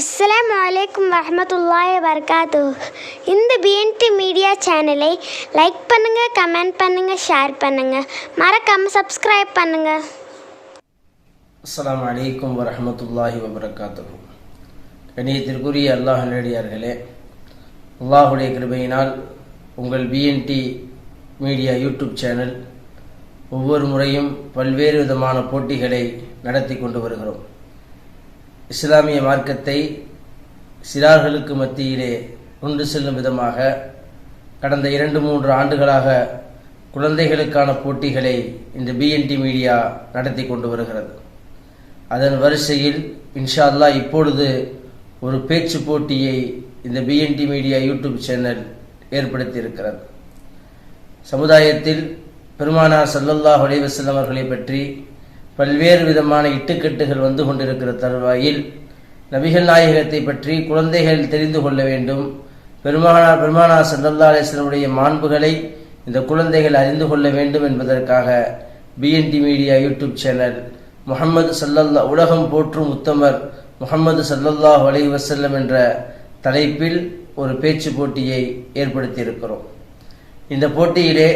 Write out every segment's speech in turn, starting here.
அஸ்லாம் வலைக்கம் வரமத்துல்லாய் வபரகாத்து இந்த பிஎன்டி மீடியா சேனலை லைக் பண்ணுங்கள் கமெண்ட் பண்ணுங்கள் ஷேர் பண்ணுங்கள் மறக்காமல் சப்ஸ்கிரைப் பண்ணுங்கள் அஸ்லாம் அலைக்கும் வரமத்துல்லாஹி வபரகாத்து கணியத்திற்குரிய அல்லாஹ் நேடியார்களே அல்லாஹுடைய கிருபையினால் உங்கள் பிஎன்டி மீடியா யூடியூப் சேனல் ஒவ்வொரு முறையும் பல்வேறு விதமான போட்டிகளை நடத்தி கொண்டு வருகிறோம். இஸ்லாமிய மார்க்கத்தை சிறார்களுக்கு மத்தியிலே கொண்டு செல்லும் விதமாக கடந்த இரண்டு மூன்று ஆண்டுகளாக குழந்தைகளுக்கான போட்டிகளை இந்த பிஎன்டி மீடியா நடத்தி கொண்டு வருகிறது. அதன் வரிசையில் இன்ஷா அல்லாஹ் இப்பொழுது ஒரு பேச்சு போட்டியை இந்த பிஎன்டி மீடியா யூடியூப் சேனல் ஏற்படுத்தி இருக்கிறது சமுதாயத்தில் பெருமானார் சல்லல்லாஹ் அலைஹி அவர்களை பற்றி பல்வேறு விதமான இட்டுக்கட்டுகள் வந்து கொண்டிருக்கிற தருவாயில் நபிகள் நாயகத்தை பற்றி குழந்தைகள் தெரிந்து கொள்ள வேண்டும். பெருமானார் பெருமானார் ஸல்லல்லாஹு அலைஹி மாண்புகளை இந்த குழந்தைகள் அறிந்து கொள்ள வேண்டும் என்பதற்காக PND media YouTube channel Muhammad சல்லல்லா உலகம் போற்றும் உத்தமர் முகமது சல்லல்லாஹு அலைஹி செல்லம் என்ற தலைப்பில் ஒரு பேச்சு போட்டியை ஏற்படுத்தியிருக்கிறோம். இந்த போட்டியிலே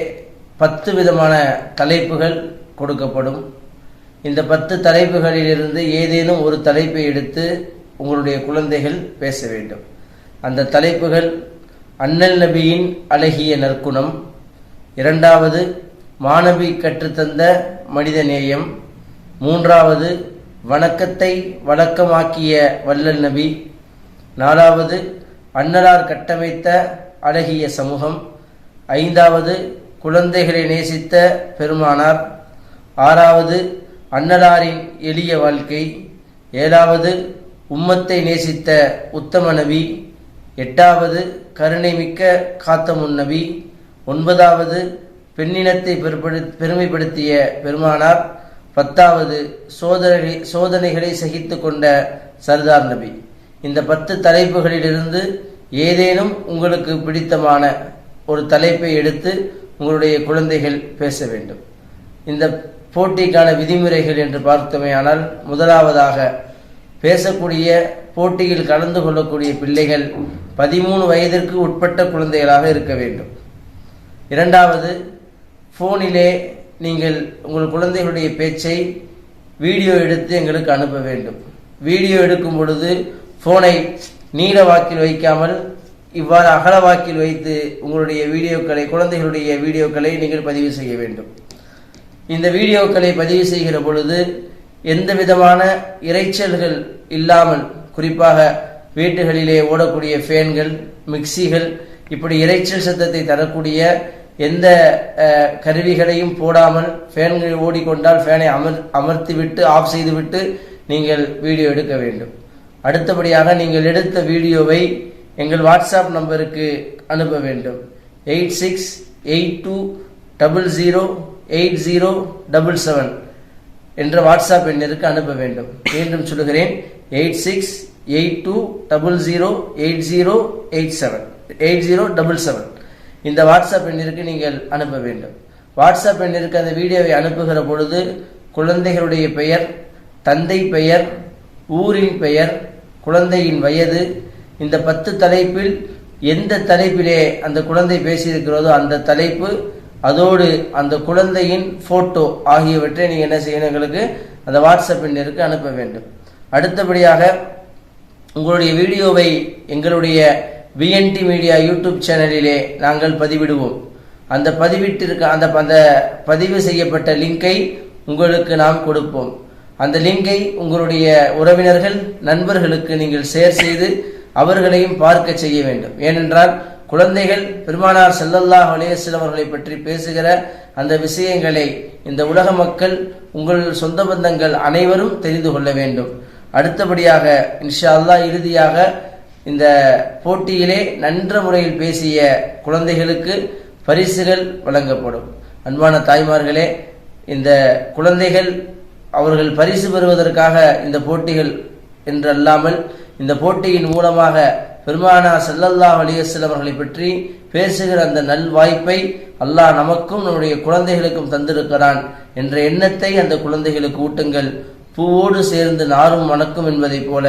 பத்து விதமான தலைப்புகள் கொடுக்கப்படும். இந்த பத்து தலைப்புகளிலிருந்து ஏதேனும் ஒரு தலைப்பை எடுத்து உங்களுடைய குழந்தைகள் பேச வேண்டும். அந்த தலைப்புகள் அண்ணல் நபியின் அழகிய நற்குணம் இரண்டாவது மாணவி கற்றுத்தந்த மனித நேயம் மூன்றாவது வணக்கத்தை வழக்கமாக்கிய வல்லல் நபி நாலாவது அன்னலார் கட்டமைத்த அழகிய சமூகம் ஐந்தாவது குழந்தைகளை நேசித்த பெருமானார் ஆறாவது அன்னலாரின் எளிய வாழ்க்கை. ஏழாவது உம்மத்தை நேசித்த உத்தம நபி. எட்டாவது கருணைமிக்க காத்தமுன் நபி. ஒன்பதாவது பெண்ணினத்தை பெருப்படு- பெருமைப்படுத்திய பெருமானார். பத்தாவது சோதனை சோதனைகளை சகித்து கொண்ட சர்தார் நபி. இந்த பத்து தலைப்புகளிலிருந்து ஏதேனும் உங்களுக்கு பிடித்தமான ஒரு தலைப்பை எடுத்து உங்களுடைய குழந்தைகள் பேச வேண்டும். இந்த போட்டிக்கான விதிமுறைகள் என்று பார்த்தோமேயானால் முதலாவதாக பேசக்கூடிய போட்டியில் கலந்து கொள்ளக்கூடிய பிள்ளைகள் பதிமூணு வயதிற்கு உட்பட்ட குழந்தைகளாக இருக்க வேண்டும். இரண்டாவது ஃபோனிலே நீங்கள் உங்கள் குழந்தைகளுடைய பேச்சை வீடியோ எடுத்து எங்களுக்கு அனுப்ப வேண்டும். வீடியோ எடுக்கும் பொழுது ஃபோனை நீள வாக்கில் வைக்காமல் இவ்வாறு அகல வாக்கில் வைத்து உங்களுடைய வீடியோக்களை குழந்தைகளுடைய வீடியோக்களை நீங்கள் பதிவு செய்ய வேண்டும். இந்த வீடியோக்களை பதிவு செய்கிற பொழுது எந்த விதமான இரைச்சல்கள் இல்லாமல் குறிப்பாக வீட்டுகளிலே ஓடக்கூடிய ஃபேன்கள் மிக்சிகள் இப்படி இரைச்சல் சத்தத்தை தரக்கூடிய எந்த கருவிகளையும் போடாமல் ஃபேன்கள் ஓடிக்கொண்டால் ஃபேனை அமர் அமர்த்திவிட்டு ஆஃப் செய்துவிட்டு நீங்கள் வீடியோ எடுக்க வேண்டும். அடுத்தபடியாக நீங்கள் எடுத்த வீடியோவை எங்கள் வாட்ஸ்அப் நம்பருக்கு அனுப்ப வேண்டும். Eight six eight two double zero eight zero double seven என்ற வாட்ஸ்அப் எண்ணிற்கு அனுப்ப வேண்டும். மீண்டும் சொல்லுகிறேன் eight six eight two double zero eight zero eight seven eight zero double seven. இந்த வாட்ஸ்அப் எண்ணிற்கு நீங்கள் அனுப்ப வேண்டும். வாட்ஸ்அப் எண்ணிற்கு அந்த வீடியோவை அனுப்புகிற பொழுது குழந்தைகளுடைய பெயர் தந்தை பெயர் ஊரின் பெயர் குழந்தையின் வயது இந்த பத்து தலைப்பில் எந்த தலைப்பிலே அந்த குழந்தை பேசியிருக்கிறதோ அந்த தலைப்பு அதோடு அந்த குழந்தையின் ஃபோட்டோ ஆகியவற்றை நீங்கள் என்ன செய்யணும் எங்களுக்கு அந்த வாட்ஸ்அப் எண்ணிற்கு அனுப்ப வேண்டும். அடுத்தபடியாக உங்களுடைய வீடியோவை எங்களுடைய பிஎன்டி மீடியா யூடியூப் சேனலிலே நாங்கள் பதிவிடுவோம். அந்த பதிவிட்டிருக்க அந்த அந்த பதிவு செய்யப்பட்ட லிங்கை உங்களுக்கு நாம் கொடுப்போம். அந்த லிங்கை உங்களுடைய உறவினர்கள் நண்பர்களுக்கு நீங்கள் ஷேர் செய்து அவர்களையும் பார்க்க செய்ய வேண்டும். ஏனென்றால் குழந்தைகள் பெருமானார் ஸல்லல்லாஹு அலைஹி அவர்களை பற்றி பேசுகிற அந்த விஷயங்களை இந்த உலக மக்கள் உங்கள் சொந்த பந்தங்கள் அனைவரும் தெரிந்து கொள்ள வேண்டும். அடுத்தபடியாக இன்ஷா அல்லாஹ் இறுதியாக இந்த போட்டியிலே நன்ற முறையில் பேசிய குழந்தைகளுக்கு பரிசுகள் வழங்கப்படும். அன்பான தாய்மார்களே இந்த குழந்தைகள் அவர்கள் பரிசு பெறுவதற்காக இந்த போட்டிகள் என்றல்லாமல் இந்த போட்டியின் மூலமாக பெருமானா செல்லல்லா அலைஹி அவர்களை பற்றி பேசுகிற அந்த நல் வாய்ப்பை அல்லாஹ் நமக்கும் நம்முடைய குழந்தைகளுக்கும் தந்திருக்கிறான் என்ற எண்ணத்தை அந்த குழந்தைகளுக்கு ஊட்டுங்கள். பூவோடு சேர்ந்து நாரும் மணக்கும் என்பதைப் போல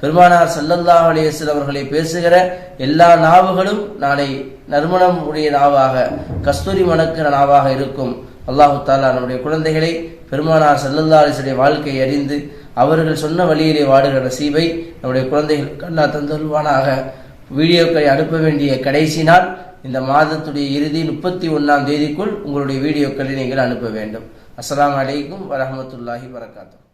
பெருமானார் ஸல்லல்லாஹு அலைஹி அவர்களை பேசுகிற எல்லா நாவுகளும் நாளை நறுமணம் உடைய நாவாக கஸ்தூரி மணக்கிற நாவாக இருக்கும். அல்லாஹு தாலா நம்முடைய குழந்தைகளை பெருமானார் ஸல்லல்லாஹு அலைஹி வாழ்க்கையை அறிந்து அவர்கள் சொன்ன வழியிலே வாடுகிற நசீபை நம்முடைய குழந்தைகள் கண்ணா தந்தருவானாக. வீடியோக்களை அனுப்ப வேண்டிய கடைசி நாள் இந்த மாதத்துடைய இறுதி முப்பத்தி ஒன்றாம் தேதிக்குள் உங்களுடைய வீடியோக்களை நீங்கள் அனுப்ப வேண்டும். அஸ்லாம் அலைக்கும் வரமத்துல்லாஹி வரகாத்துஹு